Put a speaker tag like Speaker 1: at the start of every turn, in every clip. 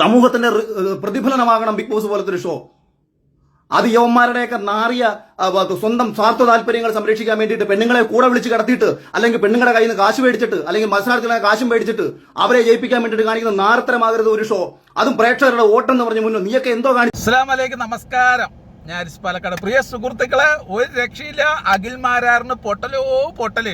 Speaker 1: സമൂഹത്തിന്റെ പ്രതിഫലനമാകണം big boss പോലത്തെ ഒരു ഷോ. അത് യവന്മാരുടെയൊക്കെ നാറിയ സ്വന്തം സ്വാർത്ഥ താല്പര്യങ്ങൾ സംരക്ഷിക്കാൻ വേണ്ടിയിട്ട് പെണ്ണുങ്ങളെ കൂടെ വിളിച്ച് കടത്തിയിട്ട് അല്ലെങ്കിൽ പെണ്ണുങ്ങളുടെ കയ്യിൽ നിന്ന് കാശ് മേടിച്ചിട്ട് അല്ലെങ്കിൽ മത്സരാർത്ഥികളെ കാശും മേടിച്ചിട്ട് അവരെ ജയിപ്പിക്കാൻ വേണ്ടിയിട്ട് കാണിക്കുന്ന നാരത്തരമാകരുത് ഒരു ഷോ. അതും പ്രേക്ഷകരുടെ ഓട്ടം എന്ന് പറഞ്ഞ് മുന്നോ നീയൊക്കെ എന്തോ കാണിച്ചു
Speaker 2: അസ്സാം നമസ്കാരം. ഞാൻ പാലക്കാട് പ്രിയ സുഹൃത്തുക്കളെ ഒരു രക്ഷയില്ല. അഖിൽമാരാറിന് പൊട്ടലോ പൊട്ടൽ.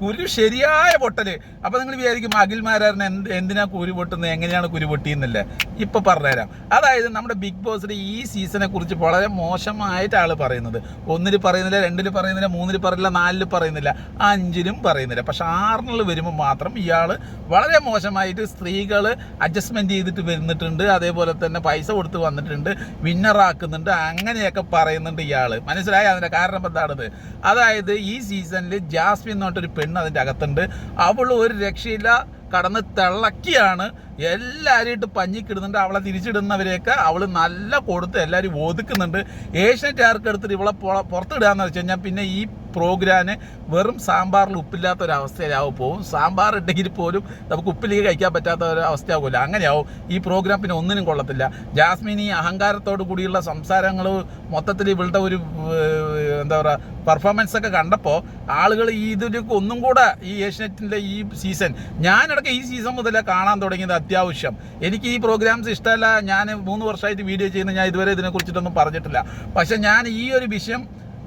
Speaker 2: കുരു ശരിയായ പൊട്ടൽ. അപ്പൊ നിങ്ങൾ വിചാരിക്കും അഖിൽമാരാറിന് എന്ത് എന്തിനാ കുരു പൊട്ടുന്നത്? എങ്ങനെയാണ് കുരു പൊട്ടിയെന്നല്ലേ? ഇപ്പൊ പറഞ്ഞുതരാം. അതായത് നമ്മുടെ ബിഗ് ബോസിന്റെ ഈ സീസണെ കുറിച്ച് വളരെ മോശമായിട്ട് ആൾ പറയുന്നത്. ഒന്നിൽ പറയുന്നില്ല രണ്ടിൽ പറയുന്നില്ല മൂന്നിൽ പറയുന്നില്ല നാലിൽ പറയുന്നില്ല അഞ്ചിലും പറയുന്നില്ല. പക്ഷെ ആറിനിൽ വരുമ്പോൾ മാത്രം ഇയാൾ വളരെ മോശമായിട്ട് സ്ത്രീകൾ അഡ്ജസ്റ്റ്മെന്റ് ചെയ്തിട്ട് വരുന്നിട്ടുണ്ട്. അതേപോലെ തന്നെ പൈസ കൊടുത്ത് വന്നിട്ടുണ്ട് വിന്നറാക്കുന്നുണ്ട് അങ്ങനെയൊക്കെ പറയുന്നുണ്ട് ഇയാൾ. മനസ്സിലായ? അതിന്റെ കാരണം എന്താണത്? അതായത് ഈ സീസണിൽ ജാസ്മിൻ എന്ന് പറഞ്ഞിട്ടൊരു പെണ്ണ് അതിന്റെ അകത്തുണ്ട്. അവൾ ഒരു രക്ഷയില്ല. കടന്ന് തിളക്കിയാണ്. എല്ലാവരും ഇട്ട് പഞ്ഞിക്കിടുന്നുണ്ട്. അവളെ തിരിച്ചിടുന്നവരെയൊക്കെ അവൾ നല്ല കൊടുത്ത് എല്ലാവരും ഒതുക്കുന്നുണ്ട്. ഏഷ്യൻ ടാർക്ക് എടുത്തിട്ട് ഇവളെ പുറത്തിടുക എന്ന് വെച്ച് കഴിഞ്ഞാൽ പിന്നെ ഈ പ്രോഗ്രാന് വെറും സാമ്പാറിൽ ഉപ്പില്ലാത്ത ഒരു അവസ്ഥയിലാവും പോകും സാമ്പാർ ഉണ്ടെങ്കിൽ പോലും നമുക്ക് ഉപ്പിലേക്ക് കഴിക്കാൻ പറ്റാത്ത ഒരു അവസ്ഥയാവില്ല അങ്ങനെയാവും. ഈ പ്രോഗ്രാം പിന്നെ ഒന്നിനും കൊള്ളത്തില്ല. ജാസ്മിൻ ഈ അഹങ്കാരത്തോടു കൂടിയുള്ള സംസാരങ്ങൾ മൊത്തത്തിൽ ഇവളുടെ ഒരു എന്താ പറയുക പെർഫോമൻസ് ഒക്കെ കണ്ടപ്പോൾ ആളുകൾ ഈ ഇതിലേക്ക് ഒന്നും കൂടെ ഈ ഏഷ്യനെറ്റിന്റെ ഈ സീസൺ ഞാനിടയ്ക്ക് ഈ സീസൺ മുതലേ കാണാൻ തുടങ്ങിയത് അത്യാവശ്യം. എനിക്ക് ഈ പ്രോഗ്രാംസ് ഇഷ്ടമല്ല. ഞാൻ മൂന്ന് വർഷമായിട്ട് വീഡിയോ ചെയ്യുന്ന ഞാൻ ഇതുവരെ ഇതിനെക്കുറിച്ചിട്ടൊന്നും പറഞ്ഞിട്ടില്ല. പക്ഷേ ഞാൻ ഈ ഒരു വിഷയം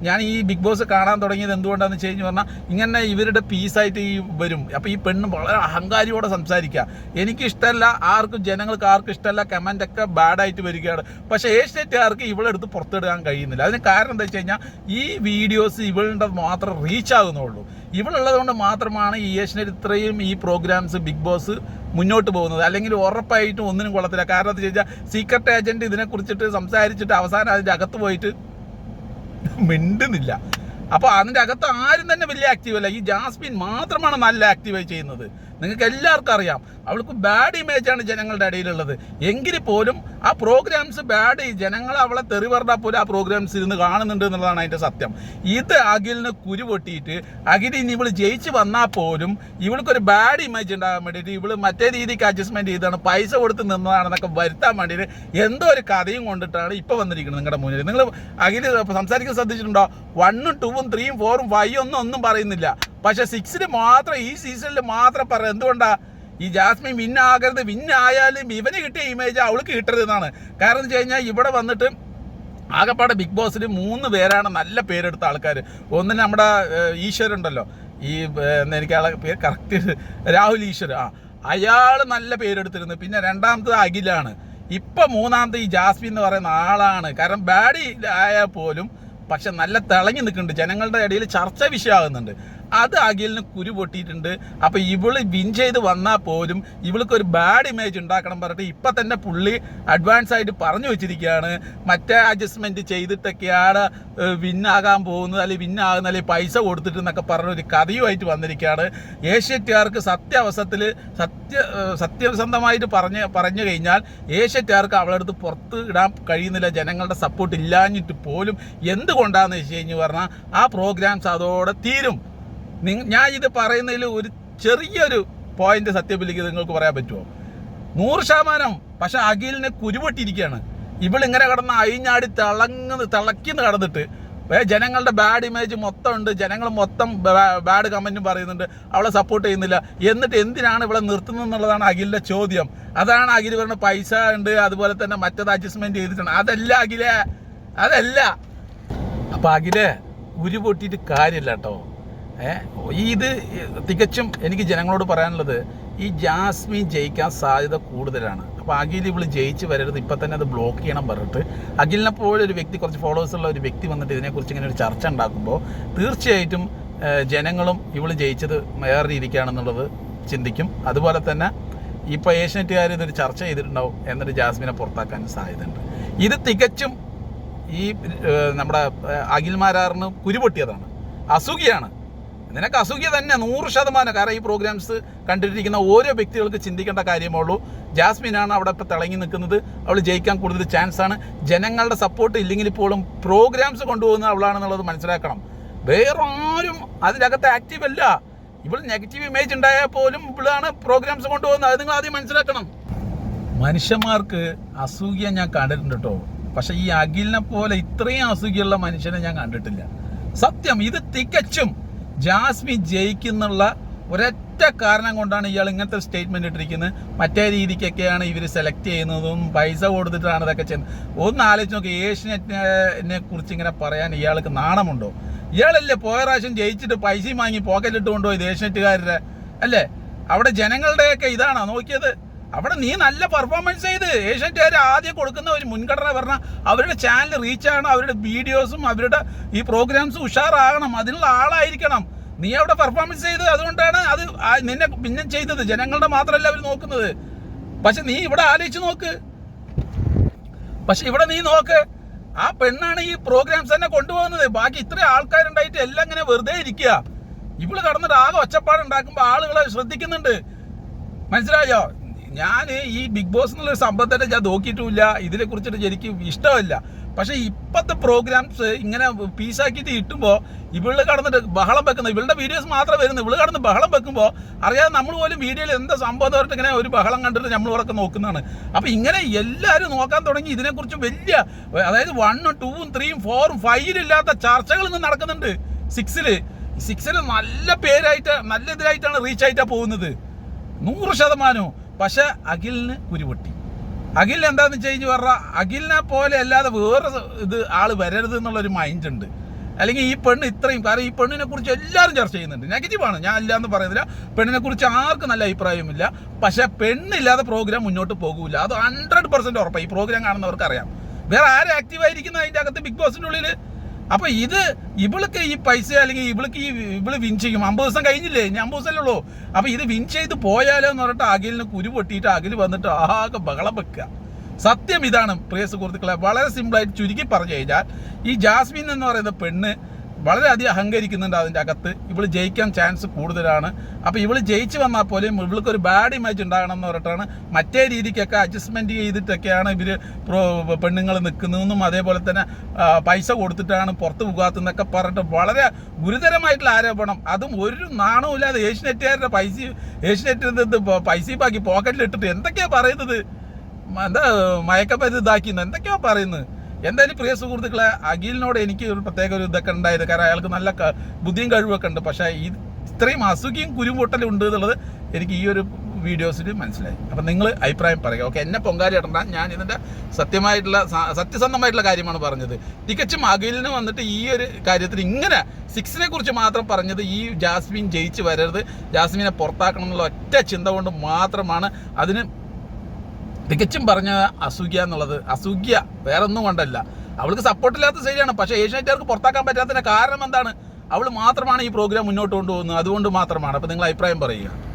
Speaker 2: ഞാൻ ഈ ബിഗ് ബോസ് കാണാൻ തുടങ്ങിയത് എന്തുകൊണ്ടാണെന്ന് വെച്ച് കഴിഞ്ഞ് പറഞ്ഞാൽ ഇങ്ങനെ ഇവരുടെ പീസായിട്ട് ഈ വരും. അപ്പോൾ ഈ പെണ്ണ് വളരെ അഹങ്കാരിയോടെ സംസാരിക്കുക എനിക്കിഷ്ടമല്ല ആർക്കും ജനങ്ങൾക്ക് ആർക്കും ഇഷ്ടമല്ല കമന്റൊക്കെ ബാഡായിട്ട് വരികയാണ്. പക്ഷേ ഏഷ്യറ്റുകാർക്ക് ഇവളെടുത്ത് പുറത്തിടാൻ കഴിയുന്നില്ല. അതിന് കാരണം എന്താ വെച്ച് കഴിഞ്ഞാൽ ഈ വീഡിയോസ് ഇവളുടെ മാത്രം റീച്ച് ആകുന്നുള്ളൂ. ഇവളുള്ളത് കൊണ്ട് മാത്രമാണ് ഈ ഏഷ്യനെറ്റ് ഇത്രയും ഈ പ്രോഗ്രാംസ് ബിഗ് ബോസ് മുന്നോട്ട് പോകുന്നത്. അല്ലെങ്കിൽ ഉറപ്പായിട്ടും ഒന്നിനും കൊള്ളത്തില്ല. കാരണം എന്താ വെച്ച് കഴിഞ്ഞാൽ സീക്രട്ട് ഏജന്റ് ഇതിനെക്കുറിച്ചിട്ട് സംസാരിച്ചിട്ട് അവസാനം അതിന്റെ അകത്ത് പോയിട്ട് മിണ്ടുന്നില്ല. അപ്പോൾ അതിന്റെ അകത്ത് ആരും തന്നെ വലിയ ആക്റ്റീവ് അല്ല. ഈ ജാസ്മിൻ മാത്രമാണ് നല്ല ആക്റ്റീവായി ചെയ്യുന്നത്. നിങ്ങൾക്ക് എല്ലാവർക്കും അറിയാം. അവൾക്ക് ബാഡ് ഇമേജാണ് ജനങ്ങളുടെ ഇടയിലുള്ളത് എങ്കിൽ പോലും ആ പ്രോഗ്രാംസ് ബാഡ് ജനങ്ങൾ അവളെ തെറി പറഞ്ഞാൽ പോലും ആ പ്രോഗ്രാംസ് ഇരുന്ന് കാണുന്നുണ്ട് എന്നുള്ളതാണ് അതിന്റെ സത്യം. ഇത് അഖിലിന് കുരു പൊട്ടിയിട്ട് അഖിൽ ഇനി ഇവൾ ജയിച്ച് വന്നാൽ പോലും ഇവൾക്കൊരു ബാഡ് ഇമേജ് ഉണ്ടാകാൻ വേണ്ടിയിട്ട് ഇവൾ മറ്റേ രീതിക്ക് അഡ്ജസ്റ്റ്മെന്റ് ചെയ്താണ് പൈസ കൊടുത്ത് നിന്നതാണെന്നൊക്കെ വരുത്താൻ വേണ്ടിയിട്ട് എന്തോ ഒരു കഥയും കൊണ്ടിട്ടാണ് ഇപ്പോൾ വന്നിരിക്കുന്നത് നിങ്ങളുടെ മുന്നിൽ. നിങ്ങൾ അഖിൽ സംസാരിക്കാൻ ശ്രദ്ധിച്ചിട്ടുണ്ടോ? വണ്ണും ടൂവും ത്രീയും ഫോറും ഫൈവും ഒന്നും ഒന്നും പറയുന്നില്ല. പക്ഷെ സിക്സിന് മാത്രം ഈ സീസണിൽ മാത്രം പറയാം എന്തുകൊണ്ടാ? ഈ ജാസ്മിൻ വിന്നാകരുത് വിന്നായാലും ഇവന് കിട്ടിയ ഇമേജ് അവൾക്ക് കിട്ടരുത് എന്നാണ്. കാരണം എന്ന് വെച്ച് കഴിഞ്ഞാൽ ഇവിടെ വന്നിട്ട് ആകപ്പാടെ ബിഗ് ബോസിൽ മൂന്ന് പേരാണ് നല്ല പേരെടുത്ത ആൾക്കാർ ഒന്ന് നമ്മുടെ ഈശ്വരുണ്ടല്ലോ ഈ എനിക്ക് ആളെ പേര് കറക്റ്റ് രാഹുൽ ഈശ്വർ ആ അയാൾ നല്ല പേരെടുത്തിരുന്നു. പിന്നെ രണ്ടാമത്തത് അഖിലാണ്. ഇപ്പം മൂന്നാമത്തെ ഈ ജാസ്മിൻ എന്ന് പറയുന്ന ആളാണ്. കാരണം ബാഡി ആയാൽ പോലും പക്ഷെ നല്ല തിളങ്ങി നിൽക്കുന്നുണ്ട്. ജനങ്ങളുടെ ഇടയിൽ ചർച്ച വിഷയമാകുന്നുണ്ട്. അത് അഖിലിന് കുരു പൊട്ടിയിട്ടുണ്ട്. അപ്പൊ ഇവൾ വിൻ ചെയ്ത് വന്നാൽ പോലും ഇവൾക്ക് ഒരു ബാഡ് ഇമേജ് ഉണ്ടാക്കണം പറഞ്ഞിട്ട് ഇപ്പൊ തന്നെ പുള്ളി അഡ്വാൻസ് ആയിട്ട് പറഞ്ഞു വെച്ചിരിക്കുകയാണ്. മറ്റേ അഡ്ജസ്റ്റ്മെന്റ് ചെയ്തിട്ടൊക്കെയാണ് വിന്നാകാൻ പോകുന്നത് അല്ലെങ്കിൽ വിന്നാകുന്ന അല്ലെങ്കിൽ പൈസ കൊടുത്തിട്ട് എന്നൊക്കെ പറഞ്ഞൊരു കഥയുമായിട്ട് വന്നിരിക്കുകയാണ്. ഏഷ്യക്കാർക്ക് സത്യാവസ്ഥത്തിൽ സത്യ സത്യസന്ധമായിട്ട് പറഞ്ഞ് പറഞ്ഞു കഴിഞ്ഞാൽ ഏഷ്യക്കാർക്ക് അവളുടെ അടുത്ത് പുറത്ത് ഇടാൻ കഴിയുന്നില്ല ജനങ്ങളുടെ സപ്പോർട്ട് ഇല്ലാഞ്ഞിട്ട് പോലും എന്തുകൊണ്ടാന്ന് വെച്ച് കഴിഞ്ഞ് പറഞ്ഞാൽ ആ പ്രോഗ്രാംസ് അതോടെ തീരും. ഞാൻ ഇത് പറയുന്നതിൽ ഒരു ചെറിയൊരു പോയിന്റ് സത്യബില്ലിക്ക് നിങ്ങൾക്ക് പറയാൻ പറ്റുമോ? നൂറ് ശതമാനം. പക്ഷെ അഖിലിനെ കുരുപെട്ടിരിക്കുകയാണ് ഇവളിങ്ങനെ കിടന്ന് അയിഞ്ഞാടി തിളങ്ങുന്ന തിളക്കിന്ന് കടന്നിട്ട് ജനങ്ങളുടെ ബാഡ് ഇമേജ് മൊത്തം ഉണ്ട് ജനങ്ങൾ മൊത്തം ബാഡ് കമന്റും പറയുന്നുണ്ട്. അവളെ സപ്പോർട്ട് ചെയ്യുന്നില്ല. എന്നിട്ട് എന്തിനാണ് ഇവിടെ നിർത്തുന്നത് എന്നുള്ളതാണ് അഖിലിന്റെ ചോദ്യം. അതാണ് അഖിൽ പറഞ്ഞ പൈസ ഉണ്ട് അതുപോലെ തന്നെ മറ്റത് അഡ്ജസ്റ്റ്മെന്റ് ചെയ്തിട്ടുണ്ട് അതല്ല അഖിലേ. അതല്ല. അപ്പം അഖിലെ ഉരുപൊട്ടിയിട്ട് കാര്യമില്ല കേട്ടോ. ഇത് തികച്ചും എനിക്ക് ജനങ്ങളോട് പറയാനുള്ളത് ഈ ജാസ്മിൻ ജയിക്കാൻ സാധ്യത കൂടുതലാണ്. അപ്പോൾ അഖിൽ ഇവൾ ജയിച്ച് വരരുത് ഇപ്പം തന്നെ അത് ബ്ലോക്ക് ചെയ്യണം പറഞ്ഞിട്ട്. അഖിലിനെ പോലെ ഒരു വ്യക്തി കുറച്ച് ഫോളോവേഴ്സ് ഉള്ള ഒരു വ്യക്തി വന്നിട്ട് ഇതിനെക്കുറിച്ച് ഇങ്ങനെ ഒരു ചർച്ച ഉണ്ടാക്കുമ്പോൾ തീർച്ചയായിട്ടും ജനങ്ങളും ഇവൾ ജയിച്ചത് വേറെ രീതിക്കാണെന്നുള്ളത് ചിന്തിക്കും. അതുപോലെ തന്നെ ഇപ്പോൾ ഏഷ്യനെറ്റുകാർ ഇതൊരു ചർച്ച ചെയ്തിട്ടുണ്ടാവും എന്നിട്ട് ജാസ്മിനെ പുറത്താക്കാൻ സാധ്യതയുണ്ട്. ഇത് തികച്ചും ഈ നമ്മുടെ അഖിൽ അഖിൽമാരാറിന് കുരുപൊട്ടിയതാണ്. അസുഖിയാണ്. നിനക്ക് അസുഖ്യ തന്നെ നൂറ് ശതമാനം. കാരണം ഈ പ്രോഗ്രാംസ് കണ്ടിട്ടിരിക്കുന്ന ഓരോ വ്യക്തികൾക്ക് ചിന്തിക്കേണ്ട കാര്യമേ ഉള്ളൂ ജാസ്മിനാണ് അവിടെ ഇപ്പോൾ തിളങ്ങി നിൽക്കുന്നത്. അവൾ ജയിക്കാൻ കൂടുതൽ ചാൻസ് ആണ്. ജനങ്ങളുടെ സപ്പോർട്ട് ഇല്ലെങ്കിൽ പോലും പ്രോഗ്രാംസ് കൊണ്ടുപോകുന്ന അവളാണെന്നുള്ളത് മനസ്സിലാക്കണം. വേറെ ആരും അതിനകത്ത് ആക്റ്റീവ് അല്ല. ഇവൾ നെഗറ്റീവ് ഇമേജ് ഉണ്ടായാൽ പോലും ഇവളാണ് പ്രോഗ്രാംസ് കൊണ്ടുപോകുന്നത്. അത് നിങ്ങൾ ആദ്യം മനസ്സിലാക്കണം. മനുഷ്യന്മാർക്ക് അസൂയ ഞാൻ കണ്ടിട്ടുണ്ട് കേട്ടോ. പക്ഷെ ഈ അഖിലിനെ പോലെ ഇത്രയും അസൂയുള്ള മനുഷ്യനെ ഞാൻ കണ്ടിട്ടില്ല. സത്യം ഇത് തികച്ചും ജാസ്മിൻ ജയിക്കുന്നുള്ള ഒരൊറ്റ കാരണം കൊണ്ടാണ് ഇയാൾ ഇങ്ങനത്തെ സ്റ്റേറ്റ്മെന്റ് ഇട്ടിരിക്കുന്നത്. മറ്റേ രീതിക്കൊക്കെയാണ് ഇവർ സെലക്ട് ചെയ്യുന്നതും പൈസ കൊടുത്തിട്ടാണ് ഇതൊക്കെ ചെയ്യുന്നത്. ഒന്ന് ആലോചിച്ച് നോക്കി ഏഷ്യനെറ്റിനെ കുറിച്ച് ഇങ്ങനെ പറയാൻ ഇയാൾക്ക് നാണമുണ്ടോ? ഇയാളല്ലേ പോയ പ്രാവശ്യം ജയിച്ചിട്ട് പൈസയും വാങ്ങി പോക്കറ്റിലിട്ട് കൊണ്ടുപോയി ഏഷ്യനെറ്റുകാരുടെ അല്ലേ? അവിടെ ജനങ്ങളുടെയൊക്കെ ഇതാണോ നോക്കിയത്? അവിടെ നീ നല്ല പെർഫോമൻസ് ചെയ്ത്. ഏഷ്യന്റുകാർ ആദ്യം കൊടുക്കുന്ന ഒരു മുൻഗണന പറഞ്ഞാൽ അവരുടെ ചാനൽ റീച്ച് ആകണം അവരുടെ വീഡിയോസും അവരുടെ ഈ പ്രോഗ്രാംസും ഉഷാറാകണം അതിനുള്ള ആളായിരിക്കണം. നീ അവിടെ പെർഫോമൻസ് ചെയ്ത് അതുകൊണ്ടാണ് അത് നിന്നെ പിന്നെ ചെയ്തത്. ജനങ്ങളുടെ മാത്രമല്ല അവർ നോക്കുന്നത്. പക്ഷെ നീ ഇവിടെ ആലോചിച്ച് നോക്ക്. പക്ഷെ ഇവിടെ നീ നോക്ക്. ആ പെണ്ണാണ് ഈ പ്രോഗ്രാംസ് തന്നെ കൊണ്ടുപോകുന്നത്. ബാക്കി ഇത്ര ആൾക്കാരുണ്ടായിട്ട് എല്ലാം ഇങ്ങനെ വെറുതെ ഇരിക്കുക. ഇവൾ കടന്നിട്ട് ആകെ ഒച്ചപ്പാടുണ്ടാക്കുമ്പോൾ ആളുകളെ ശ്രദ്ധിക്കുന്നുണ്ട്. മനസ്സിലായോ? ഞാൻ ഈ ബിഗ് ബോസ് എന്നുള്ളൊരു സംഭവത്തെ ഞാൻ നോക്കിയിട്ടുമില്ല. ഇതിനെ കുറിച്ചിട്ട് എനിക്ക് ഇഷ്ടമല്ല. പക്ഷെ ഇപ്പോഴത്തെ പ്രോഗ്രാംസ് ഇങ്ങനെ പീസാക്കിയിട്ട് കിട്ടുമ്പോൾ ഇവൾ കടന്നിട്ട് ബഹളം വെക്കുന്നത് ഇവളുടെ വീഡിയോസ് മാത്രമേ വരുന്നു ഇവൾ കടന്ന് ബഹളം വെക്കുമ്പോൾ അറിയാതെ നമ്മൾ പോലും വീഡിയോയിൽ എന്താ സംഭവം പറഞ്ഞിട്ട് ഇങ്ങനെ ഒരു ബഹളം കണ്ടിട്ട് നമ്മൾ ഉറക്കെ നോക്കുന്നതാണ്. അപ്പോൾ ഇങ്ങനെ എല്ലാവരും നോക്കാൻ തുടങ്ങി ഇതിനെക്കുറിച്ച് വലിയ അതായത് വണ്ണും ടൂവും ത്രീയും ഫോറും ഫൈവിലും ഇല്ലാത്ത ചർച്ചകൾ ഇന്ന് നടക്കുന്നുണ്ട് സിക്സിൽ. സിക്സിൽ നല്ല പേരായിട്ട് നല്ല ഇതിലായിട്ടാണ് റീച്ച് ആയിട്ടാ പോകുന്നത്. നൂറ് ശതമാനവും. പക്ഷെ അഖിലിന് കുരുപൊട്ടി. അഖിൽ എന്താന്ന് വെച്ച് കഴിഞ്ഞ് പറഞ്ഞാൽ അഖിലിനെ പോലെ അല്ലാതെ വേറെ ഇത് ആൾ വരരുത് എന്നുള്ളൊരു മൈൻഡ് ഉണ്ട് അല്ലെങ്കിൽ ഈ പെണ്ണ് ഇത്രയും കാരണം ഈ പെണ്ണിനെ കുറിച്ച് എല്ലാവരും ചർച്ച ചെയ്യുന്നുണ്ട്. നെഗറ്റീവാണ് ഞാൻ ഇല്ല എന്ന് പറയുന്നില്ല. പെണ്ണിനെ കുറിച്ച് ആർക്കും നല്ല അഭിപ്രായമില്ല പക്ഷെ പെണ്ണില്ലാതെ പ്രോഗ്രാം മുന്നോട്ട് പോകൂല. അത് ഹൺഡ്രഡ് പെർസെന്റ് ഉറപ്പാണ് ഈ പ്രോഗ്രാം കാണുന്നവർക്ക് അറിയാം. വേറെ ആരും ആക്റ്റീവായിരിക്കുന്ന അതിന്റെ അകത്ത്? ബിഗ് ബോസിന്റെ ഉള്ളിൽ അപ്പൊ ഇത് ഇവൾക്ക് ഈ പൈസ അല്ലെങ്കിൽ ഇവൾക്ക് ഈ ഇവൾ വിൻ ചെയ്യും. അമ്പത് ദിവസം കഴിഞ്ഞില്ലേ? ഇനി അമ്പത് ദിവസമല്ലേ ഉള്ളൂ. അപ്പൊ ഇത് വിൻ ചെയ്ത് പോയാലോ എന്ന് പറഞ്ഞിട്ട് അഖിലിന് കുരു പൊട്ടിയിട്ട് അഖിൽ വന്നിട്ട് ആകെ ബഹളം വെക്കുക. സത്യം ഇതാണ് പ്രിയ സുഹൃത്തുക്കളെ. വളരെ സിമ്പിളായിട്ട് ചുരുക്കി പറഞ്ഞു കഴിഞ്ഞാൽ ഈ ജാസ്മിൻ എന്ന് പറയുന്ന പെണ്ണ് വളരെയധികം അഹങ്കരിക്കുന്നുണ്ട് അതിന്റെ അകത്ത്. ഇവൾ ജയിക്കാൻ ചാൻസ് കൂടുതലാണ്. അപ്പോൾ ഇവൾ ജയിച്ച് വന്നാൽ പോലും ഇവൾക്ക് ഒരു ബാഡ് ഇമേജ് ഉണ്ടാകണം എന്ന് പറഞ്ഞിട്ടാണ് മറ്റേ രീതിക്കൊക്കെ അഡ്ജസ്റ്റ്മെന്റ് ചെയ്തിട്ടൊക്കെയാണ് ഇവർ പെണ്ണുങ്ങൾ നിൽക്കുന്നതെന്നും അതേപോലെ തന്നെ പൈസ കൊടുത്തിട്ടാണ് പുറത്ത് പോകാത്തതെന്നൊക്കെ പറഞ്ഞിട്ട് വളരെ ഗുരുതരമായിട്ടുള്ള ആരോപണം. അതും ഒരു നാണവും ഇല്ലാതെ ഏഷ്യനെറ്റുകാരുടെ പൈസ ഏഷ്യനെറ്റ് പൈസ ബാക്കി പോക്കറ്റിലിട്ടിട്ട് എന്തൊക്കെയാണ് പറയുന്നത്? എന്താ മയക്കപ്പത് ഇതാക്കിന്ന് എന്തൊക്കെയാണ് പറയുന്നത്? എന്തായാലും പ്രിയ സുഹൃത്തുക്കളെ അഖിലിനോട് എനിക്ക് ഒരു പ്രത്യേക ഒരു ഇതൊക്കെ ഉണ്ടായത് കാരണം അയാൾക്ക് നല്ല ബുദ്ധിയും കഴിവൊക്കെ ഉണ്ട്. പക്ഷേ ഈ ഇത്രയും അസുഖിയും കുരുമുട്ടലും ഉണ്ട് എന്നുള്ളത് എനിക്ക് ഈ ഒരു വീഡിയോസിൽ മനസ്സിലായി. അപ്പം നിങ്ങൾ അഭിപ്രായം പറയുക. ഓക്കെ എന്നെ പൊങ്കാലി ഇടണ്ട. ഞാൻ ഇതിന്റെ സത്യമായിട്ടുള്ള സത്യസന്ധമായിട്ടുള്ള കാര്യമാണ് പറഞ്ഞത്. തികച്ചും അഖിലിന് വന്നിട്ട് ഈ ഒരു കാര്യത്തിൽ ഇങ്ങനെ സിക്സിനെ കുറിച്ച് മാത്രം പറഞ്ഞത് ഈ ജാസ്മിൻ ജയിച്ച് വരരുത്. ജാസ്മിനെ പുറത്താക്കണം എന്നുള്ള ഒറ്റ ചിന്ത കൊണ്ട് മാത്രമാണ് അതിന് തികച്ചും പറഞ്ഞ അസൂയ എന്നുള്ളത് അസൂയ വേറെ ഒന്നും കൊണ്ടല്ല. അവൾക്ക് സപ്പോർട്ടില്ലാത്ത ശരിയാണ്. പക്ഷേ ഏഷ്യാനെറ്റുകാർക്ക് പുറത്താക്കാൻ പറ്റാത്തതിന്റെ കാരണം എന്താണ്? അവൾ മാത്രമാണ് ഈ പ്രോഗ്രാം മുന്നോട്ട് കൊണ്ടുപോകുന്നത്. അതുകൊണ്ട് മാത്രമാണ്. അപ്പൊ നിങ്ങൾ അഭിപ്രായം പറയുക.